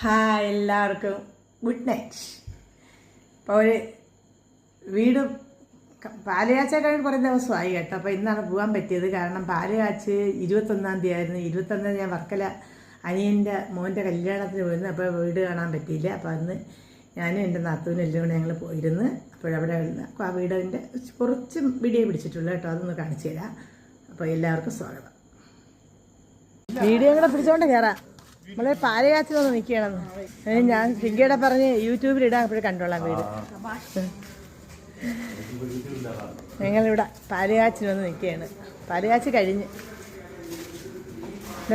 Hi എല്ലാവർക്കും. Good night. അപ്പോൾ ഒരു വീട് പാലുകാച്ച കഴിഞ്ഞ് കുറേ ദിവസമായി കേട്ടോ. അപ്പോൾ ഇന്നാണ് പോകാൻ പറ്റിയത്. കാരണം പാലുകാച്ച് ഇരുപത്തൊന്നാം തീയതി ആയിരുന്നു. ഇരുപത്തൊന്നാം ഞാൻ വർക്കല അനിയന്റെ മോന്റെ കല്യാണത്തിന് പോയിരുന്നു. അപ്പോൾ വീട് കാണാൻ പറ്റിയില്ല. അപ്പോൾ അന്ന് ഞാനും എന്റെ നാത്തൂനും എല്ലാം കൂടെ ഞങ്ങൾ പോയിരുന്നു. അപ്പോഴവിടെ അപ്പോൾ ആ വീടിന്റെ കുറച്ച് വീഡിയോ പിടിച്ചിട്ടുള്ളൂ കേട്ടോ. അതൊന്ന് കാണിച്ചു തരാം. അപ്പോൾ എല്ലാവർക്കും സ്വാഗതം. വീഡിയോ കൂടെ പിടിച്ചോണ്ട് കയറാം നമ്മളെ പാലയാച്ചി വന്ന് നിൽക്കണമെന്ന് ഞാൻ പിങ്കിയുടെ പറഞ്ഞ് യൂട്യൂബിൽ ഇടാൻ അപ്പോഴും കണ്ടോളാം വീട്. ഞങ്ങളിവിടെ പാലയാച്ചി വന്ന് നിൽക്കുകയാണ് പാലയാച്ചി കഴിഞ്ഞ്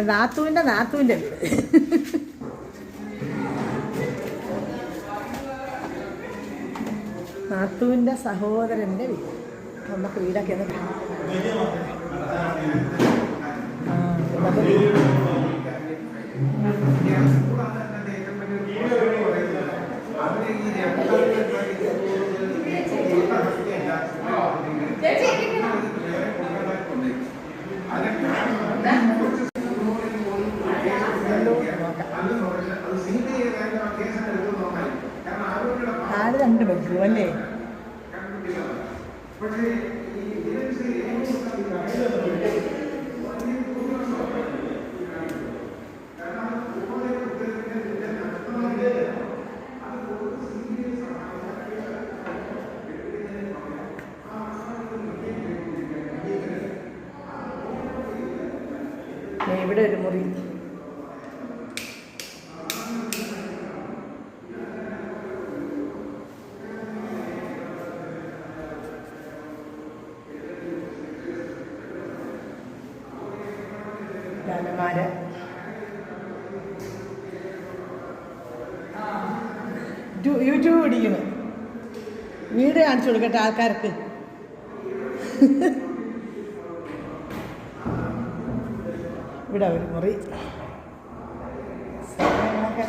നാത്തുവിന്റെ നാത്തുവിന്റെ വീട്. നാത്തൂന്റെ സഹോദരന്റെ വീട്. നമുക്ക് വീടൊക്കെ ആ, നമുക്ക് ബെഡ്റൂം അല്ലേ ഇവിടെ ഒരു മുറി. യു- യൂട്യൂബ് പിടിക്കുന്നു വീട് കാണിച്ചു കൊടുക്കട്ടെ ആൾക്കാർക്ക്. ഇവിടെ ഒരു മുറി. സാധനങ്ങളൊക്കെ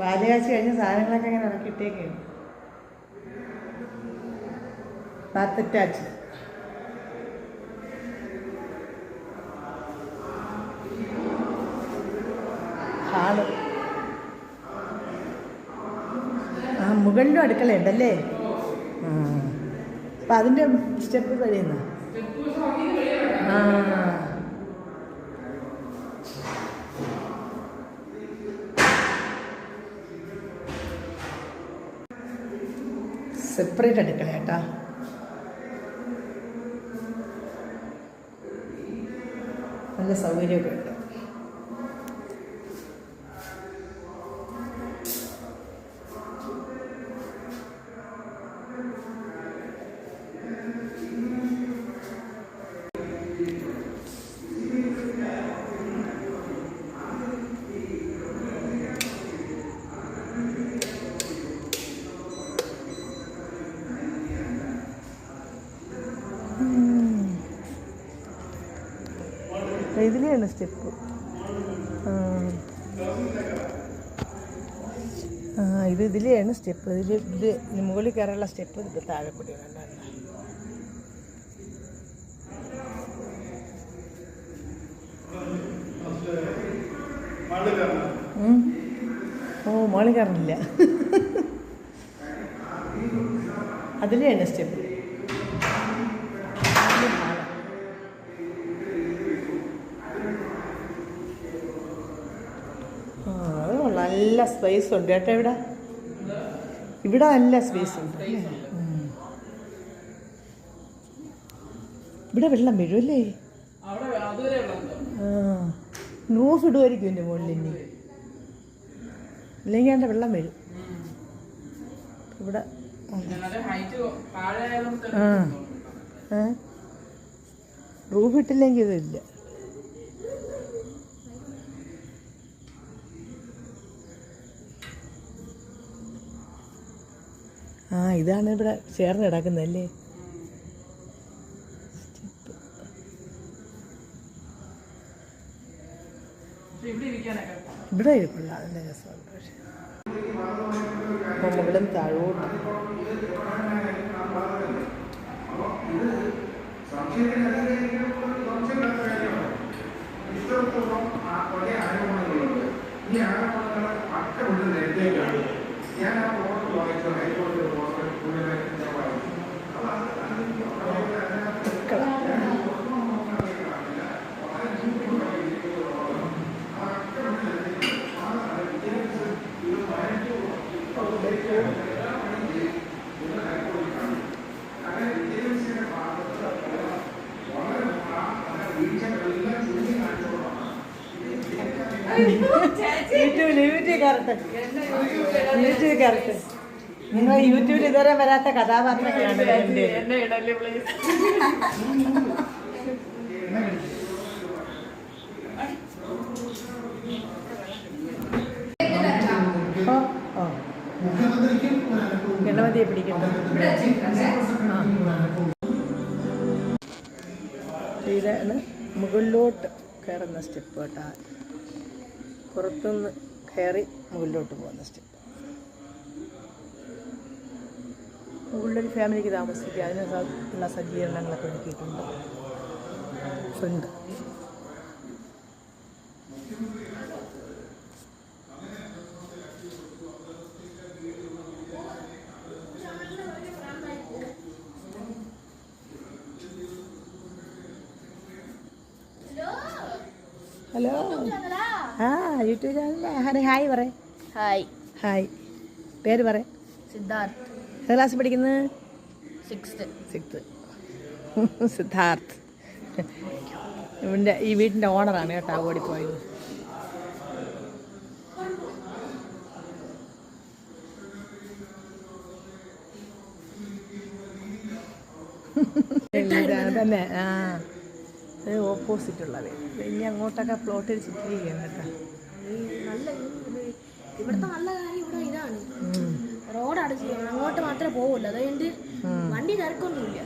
പാലുകാച്ചി കഴിഞ്ഞ സാധനങ്ങളൊക്കെ ഇങ്ങനെ ഇറക്കിയിട്ടേക്കാണ് അറ്റാച്ച് ഹാൾ ആ മുകളിലും അടുക്കളയുണ്ടല്ലേ ആ അപ്പം അതിന്റെ സ്റ്റെപ്പ് കഴിയുന്ന? ആ. സെപ്പറേറ്റ് അടുക്കള കേട്ടാ. നല്ല സൗകര്യമൊക്കെ ഉണ്ട്. ഇതിലെയാണ് സ്റ്റെപ്പ്. ആ. ഇത് ഇതിലെയാണ് സ്റ്റെപ്പ്. ഇതിൽ ഇത് മുകളിൽ കയറാനുള്ള സ്റ്റെപ്പ് ഇത് താഴെ കൂടി ഓ മോളിൽ കയറില്ല അതിലെയാണ് സ്റ്റെപ്പ്. നല്ല സ്പേസ് ഉണ്ട്. കേട്ടോ ഇവിടെ ഇവിടെ നല്ല സ്പേസ് ഉണ്ട്. ഇവിടെ വെള്ളം വീഴുമല്ലേ ന്യൂസ് ഇടുമായിരിക്കും എന്റെ മുകളിൽ ഇനി. ഇല്ലെങ്കിൽ എന്റെ വെള്ളം വീഴും. ഇവിടെ. ആ. റൂഫ് ഇട്ടില്ലെങ്കിൽ ഇതില്ല ആ ഇതാണ് ഇവിടെ ചേർന്ന് കിടക്കുന്നതല്ലേ ഇവിടെ ഇരിക്കില്ല അതിന്റെ രസമാണ് പക്ഷേ മുകളിൽ താഴോട്ട് ഞാൻ ആ കൊല വായിച്ചു ഹൈക്കോടതി യൂട്യൂബിൽ യൂട്യൂബ് കറക്റ്റ് യൂട്യൂബ് കയറട്ടെ. നിങ്ങൾ യൂട്യൂബിൽ ഇതുവരെ വരാത്ത കഥാപാത്രങ്ങളാണ് ഗണപതിയെ പിടിക്കണം ഇതാണ് മുകളിലോട്ട് കയറുന്ന സ്റ്റെപ്പ് കേട്ടോ. പുറത്തുനിന്ന് കയറി മുകളിലോട്ട് പോകുന്ന സ്റ്റെപ്പ്. മുകളിലൊരു ഫാമിലിക്ക് താമസിക്കുക. അതിന് ഉള്ള സജ്ജീകരണങ്ങളൊക്കെ ഒരുക്കിയിട്ടുണ്ട്. Friend hello. ആ യൂട്യൂബ് ചാനലിലെ ഹായ് പറ ഹായ്. ഹായ്. പേര് പറ സിദ്ധാർത്ഥ്. ഏത് ക്ലാസ് പഠിക്കുന്നത് സിക്സ്ത് സിക്സ് സിദ്ധാർത്ഥ്. ഇവന്റെ ഈ വീട്ടിന്റെ ഓണറാണ് കേട്ടോ ഓടിപ്പോയത്. പോയത് തന്നെ ആ. ഇത് ഓപ്പോസിറ്റ് ഉള്ളത്. ഇനി അങ്ങോട്ടൊക്കെ പ്ലോട്ട് വെച്ചിട്ടിരിക്കുകയാണ് കേട്ടോ. നല്ല ഇവിടുത്തെ നല്ല കാര്യം ഇവിടെ ഇതാണ്. ഉം. റോഡ് അടച്ച് അങ്ങോട്ട് മാത്രമേ പോവുള്ളൂ. അതുകൊണ്ട് വണ്ടി തിരക്കൊന്നുമില്ല.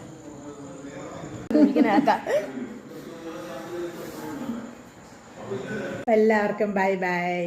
എല്ലാവർക്കും ബൈ ബൈ.